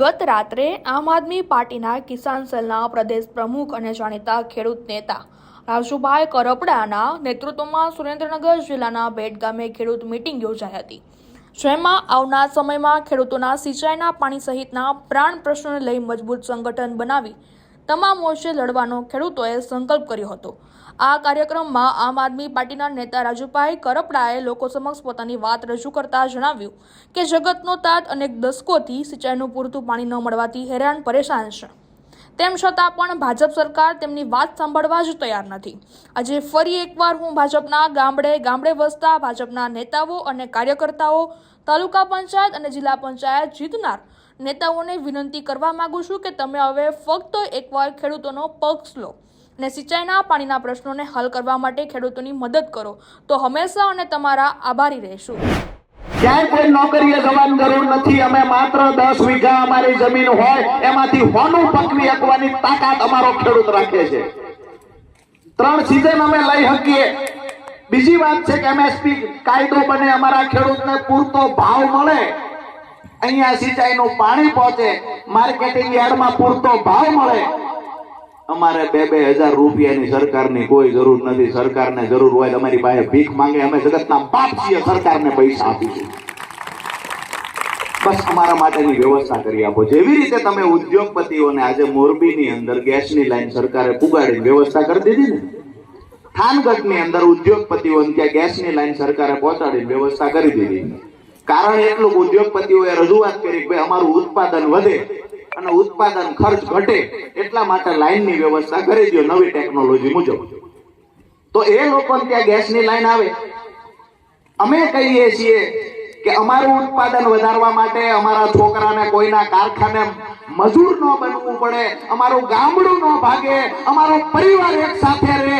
રાત્રે આમ આદમી પાર્ટીના કિસાન સેલના પ્રદેશ પ્રમુખ અને જાણીતા ખેડૂત નેતા રાજુભાઈ કરપડાના નેતૃત્વમાં સુરેન્દ્રનગર જિલ્લાના ભેટ ગામે ખેડૂત મિટિંગ યોજાઈ હતી. જેમાં આવનાર સમયમાં ખેડૂતોના સિંચાઈના પાણી સહિતના પ્રાણ પ્રશ્નોને લઈ મજબૂત સંગઠન બનાવી તમામ મોરચે લડવાનો ખેડૂતોએ સંકલ્પ કર્યો હતો. આ કાર્યક્રમમાં આમ આદમી પાર્ટીના નેતા રાજુભાઈ કરપડાએ લોકો સમક્ષ પોતાની વાત રજૂ કરતા જણાવ્યું કે જગતનો તાત અનેક દશકોથી સિંચાઈનું પૂરતું પાણી ન મળવાથી હેરાન પરેશાન છે. તેમ છતાં પણ ભાજપ સરકાર તેમની વાત સાંભળવા જ તૈયાર નથી. આજે ફરી એકવાર હું ભાજપના ગામડે ગામડે વસતા ભાજપના નેતાઓ અને કાર્યકર્તાઓ, તાલુકા પંચાયત અને જિલ્લા પંચાયત જીતનાર નેતાઓને વિનંતી કરવા માંગુ છું કે તમે હવે ફક્ત એકવાર ખેડૂતોનો પક્ષ લો અને સિંચાઈના પાણીના પ્રશ્નોને હલ કરવા માટે ખેડૂતોની મદદ કરો. તો હંમેશા અને તમારા આભારી રહેશું. ક્યાંય કોઈ નોકરીએ જવાની જરૂર નથી. અમે માત્ર દસ વીઘા અમારી જમીન હોય, એમાંથી હોનું પકવી શકવાની તાકાત અમારો ખેડૂત રાખે છે. ત્રણ સિઝન અમે લઈ શકીએ. બીજી વાત છે કે એમએસપી કાયદો બને, અમારા ખેડૂતને પૂરતો ભાવ મળે. અહીંયા સિંચાઈનું પાણી પહોંચે, માર્કેટિંગ યાર્ડમાં પૂરતો ભાવ મળે. અમારે બે બે હજાર રૂપિયાની સરકારની કોઈ જરૂર નથી. સરકારને જરૂર હોય અમારી પાસે ભીખ માંગે. અમે જગતના બાપ છીએ, સરકારને પૈસા આપીશું. બસ અમારા માટેની વ્યવસ્થા કરી આપો. જેવી રીતે તમે ઉદ્યોગપતિઓને આજે મોરબીની અંદર ગેસની લાઈન સરકારે પુગાડીને વ્યવસ્થા કરી દીધી ને, થાનગઢની અંદર ઉદ્યોગપતિઓને ત્યાં ગેસની લાઈન સરકારે પહોંચાડીને વ્યવસ્થા કરી દીધી. કારણ એટલું ઉદ્યોગપતિઓએ રજૂઆત કરી ભાઈ, અમારું ઉત્પાદન વધે. અને ઉત્પાદન ખર્ચ ઘટે એટલા માટે લાઈનની વ્યવસ્થા કરી દો નવી ટેકનોલોજી મુજબ. તો એ લોકોને ત્યાં ગેસની લાઈન આવે. અમે કહીએ છીએ કે અમારું ઉત્પાદન વધારવા માટે અમારા છોકરાને કોઈના કારખાને મજૂર ન બનવું પડે, અમારું ગામડું ન ભાગે, અમારો પરિવાર એક સાથે રહે.